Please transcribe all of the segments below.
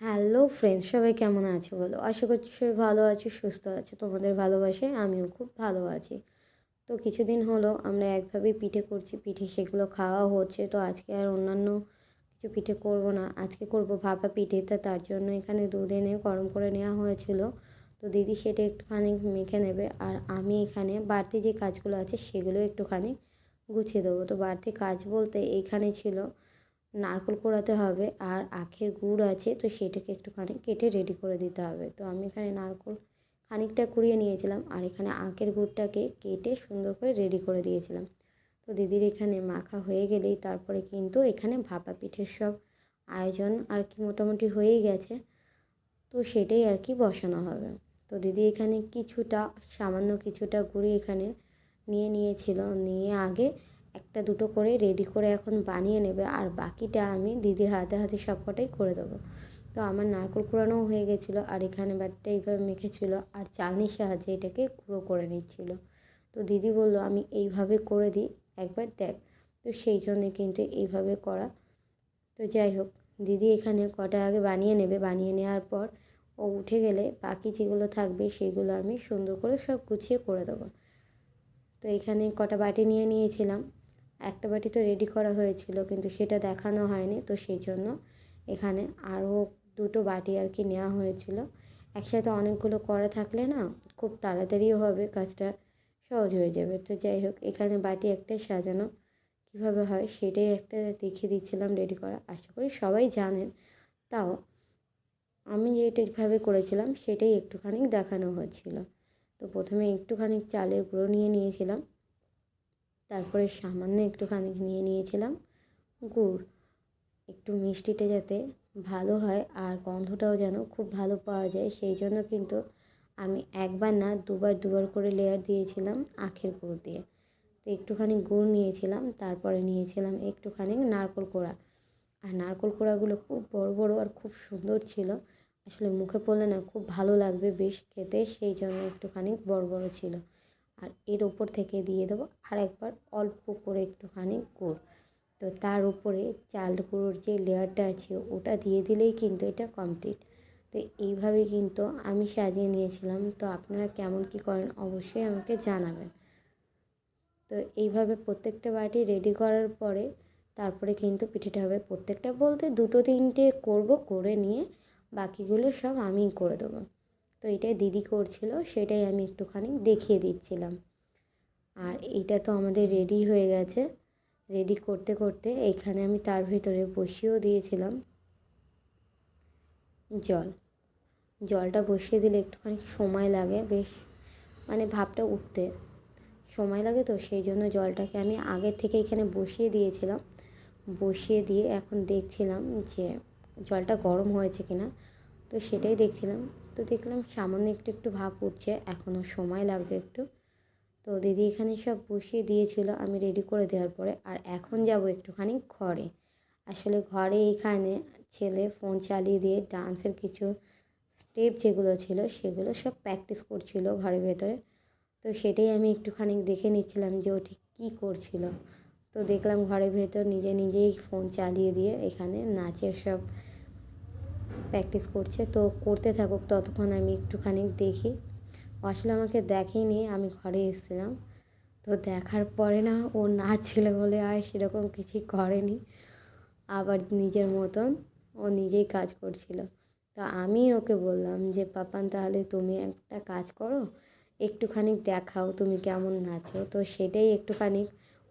Hello friends সবাই কেমন আছে বলো? আশা করছি সবাই ভালো আছো, সুস্থ আছো। তোমাদের ভালোবাসে আমিও খুব ভালো আছি। তো কিছুদিন হলো আমরা একভাবেই পিঠে করছি, পিঠে সেগুলো খাওয়া হচ্ছে। তো আজকে আর অন্যান্য কিছু পিঠে করব না। আজকে করব ভাপা পিঠে। তা তার জন্য এখানে দুধ এনে গরম করে নেওয়া হয়েছিল। তো দিদি সেটা একটুখানি মেখে নেবে। আর আমি এখানে বাড়তি যে কাজগুলো আছে সেগুলো একটুখানি গুছিয়ে দেবো। তো বাড়তি কাজ বলতে এইখানে ছিল নারকেল কোড়াতে হবে আর আখের গুড় আছে, তো সেটাকে একটুখানি কেটে রেডি করে দিতে হবে। তো আমি এখানে নারকেল খানিকটা কুড়িয়ে নিয়েছিলাম আর এখানে আখের গুড়টাকে কেটে সুন্দর করে রেডি করে দিয়েছিলাম। তো দিদির এখানে মাখা হয়ে গেলেই তারপরে কিন্তু এখানে ভাপা পিঠের সব আয়োজন আর কি মোটামুটি হয়েই গেছে, তো সেটাই আর কি বসানো হবে। তো দিদি এখানে কিছুটা, সামান্য কিছুটা গুড়ি এখানে নিয়ে নিয়েছিল। নিয়ে আগে একটা দুটো করে রেডি করে এখন বানিয়ে নেবে। আর বাকিটা আমি দিদির হাতে হাতে সবকটাই করে দেবো। তো আমার নারকেল কুড়ানোও হয়ে গেছিল, আর এখানে ব্যাটটা এইভাবে মেখেছিলো, আর চালনির সাহায্যে এটাকে গুঁড়ো করে নিচ্ছিলো। তো দিদি বলল, আমি এইভাবে করে দিই, একবার দেখ। তো সেই জন্যে কিন্তু এইভাবে করা। তো যাই হোক, দিদি এখানে কটা আগে বানিয়ে নেবে। বানিয়ে নেওয়ার পর ও উঠে গেলে বাকি যেগুলো থাকবে সেগুলো আমি সুন্দর করে সব গুছিয়ে করে দেবো। তো এখানে কটা বাটি নিয়ে নিয়েছিলাম। একটা বাটি তো রেডি করা হয়েছিল, কিন্তু সেটা দেখানো হয়নি। তো সেই জন্য এখানে আরও দুটো বাটি আর কি নেওয়া হয়েছিল। একসাথে অনেকগুলো করা থাকলে না খুব তাড়াতাড়িও হবে, কাজটা সহজ হয়ে যাবে। তো যাই হোক, এখানে বাটি একটা সাজানো কীভাবে হয় সেটাই একটা দেখিয়ে দিচ্ছিলাম রেডি করা। আশা করি সবাই জানেন। তাও আমি যেটাভাবে করেছিলাম সেটাই একটুখানি দেখানো হচ্ছিল তো প্রথমে একটুখানি চালের গুঁড়ো নিয়ে নিয়েছিলাম। তারপরে সামান্য একটুখানি নিয়ে নিয়েছিলাম। গুড়, একটু মিষ্টিটা যাতে ভালো হয় আর গন্ধটাও যেন খুব ভালো পাওয়া যায়, সেই জন্য কিন্তু আমি একবার না দুবার দুবার করে লেয়ার দিয়েছিলাম আখের গুড় দিয়ে। তো একটুখানি গুড় নিয়েছিলাম, তারপরে নিয়েছিলাম একটুখানি নারকোল কোড়া। আর নারকোল কোড়াগুলো খুব বড় বড় আর খুব সুন্দর ছিল। আসলে মুখে পড়লে না খুব ভালো লাগবে বেশ খেতে, সেই জন্য একটুখানি বড় বড় ছিল। আর এর ওপর থেকে দিয়ে দেবো আর একবার অল্প করে একটুখানি গুড়। তো তার উপরে চাল গুঁড়োর যে লেয়ারটা আছে ওটা দিয়ে দিলেই কিন্তু এটা কমপ্লিট তো এইভাবে কিন্তু আমি সাজিয়ে নিয়েছিলাম। তো আপনারা কেমন কী করেন অবশ্যই আমাকে জানাবেন। তো এইভাবে প্রত্যেকটা বাটি রেডি করার পরে তারপরে কিন্তু পিঠেটা হবে। প্রত্যেকটা বলতে দুটো তিনটে করব, করে নিয়ে বাকিগুলো সব আমিই করে দেবো। তো এটাই দিদি করছিল, সেটাই আমি একটুখানি দেখিয়ে দিচ্ছিলাম। আর এইটা তো আমাদের রেডি হয়ে গেছে। রেডি করতে করতে এখানে আমি তার ভিতরে বসিয়েও দিয়েছিলাম। জল। জলটা বসিয়ে দিলে একটুখানি সময় লাগে, বেশ মানে ভাবটা উঠতে। সময় লাগে তো, সেই জন্য জলটাকে আমি আগের থেকে এখানে বসিয়ে দিয়েছিলাম। বসিয়ে দিয়ে এখন দেখছিলাম যে জলটা গরম হয়েছে কিনা। তো সেটাই দেখছিলাম। তো দেখলাম সামান্য একটু একটু ভাব উঠছে এখনও সময় লাগবে একটু। তো দিদি এখানে সব বসিয়ে দিয়েছিল আমি রেডি করে দেওয়ার পরে। আর এখন যাব একটুখানি ঘরে। আসলে ঘরে এইখানে ছেলে ফোন চালিয়ে দিয়ে ডান্সের কিছু স্টেপ যেগুলো ছিল, সেগুলো সব প্র্যাকটিস করছিল ঘরের ভেতরে। তো সেটাই আমি একটুখানি দেখে নিচ্ছিলাম যে ও ঠিক কী করছিল। তো দেখলাম ঘরের ভেতর নিজে নিজেই ফোন চালিয়ে দিয়ে এখানে নাচের সব প্র্যাকটিস করছে। তো করতে থাকুক, ততক্ষণ আমি একটুখানি দেখি। আসলে আমাকে দেখেনি, আমি ঘরে এসেছিলাম। তো দেখার পরে না ও নাচছিল বলে আর সেরকম কিছুই করেনি। আবার নিজের মতন ও নিজেই কাজ করছিল। তো আমি ওকে বললাম যে, পাপান, তাহলে তুমি একটা কাজ করো, একটুখানি দেখাও তুমি কেমন নাচো। তো সেটাই একটুখানি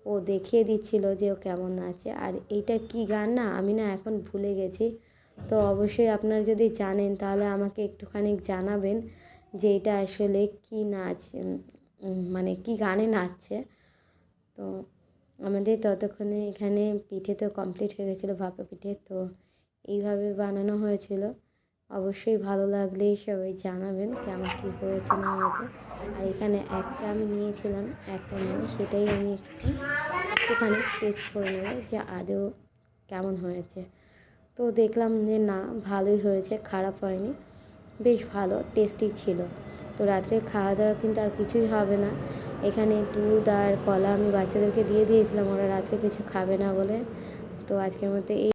ও দেখিয়ে দিচ্ছিল যে, ও কেমন নাচে। আর এইটা কি গান না, আমি না এখন ভুলে গেছি। তো অবশ্যই আপনারা যদি জানেন, তাহলে আমাকে একটুখানি জানাবেন যে এটা আসলে কী নাচ মানে কী গানে নাচছে। তো আমাদের ততক্ষণে এখানে পিঠে তো কমপ্লিট হয়ে গেছিল, ভাপা পিঠে, তো এইভাবে বানানো হয়েছিল। অবশ্যই ভালো লাগলেই সবাই জানাবেন কেমন কী হয়েছে, না হয়েছে। আর এখানে একটা আমি নিয়েছিলাম, একটা নিয়ে সেটাই আমি একটু একটুখানি টেস্ট করে নেব যে আদৌ কেমন হয়েছে। তো দেখলাম যে না, ভালোই হয়েছে, খারাপ হয়নি। বেশ ভালো টেস্টি ছিল। তো রাত্রে খাওয়া দাওয়া কিন্তু আর কিছুই হবে না। এখানে দুধ আর কলা আমি বাচ্চাদেরকে দিয়ে দিয়েছিলাম, ওরা রাত্রে কিছু খাবে না বলে। তো আজকের মধ্যে এই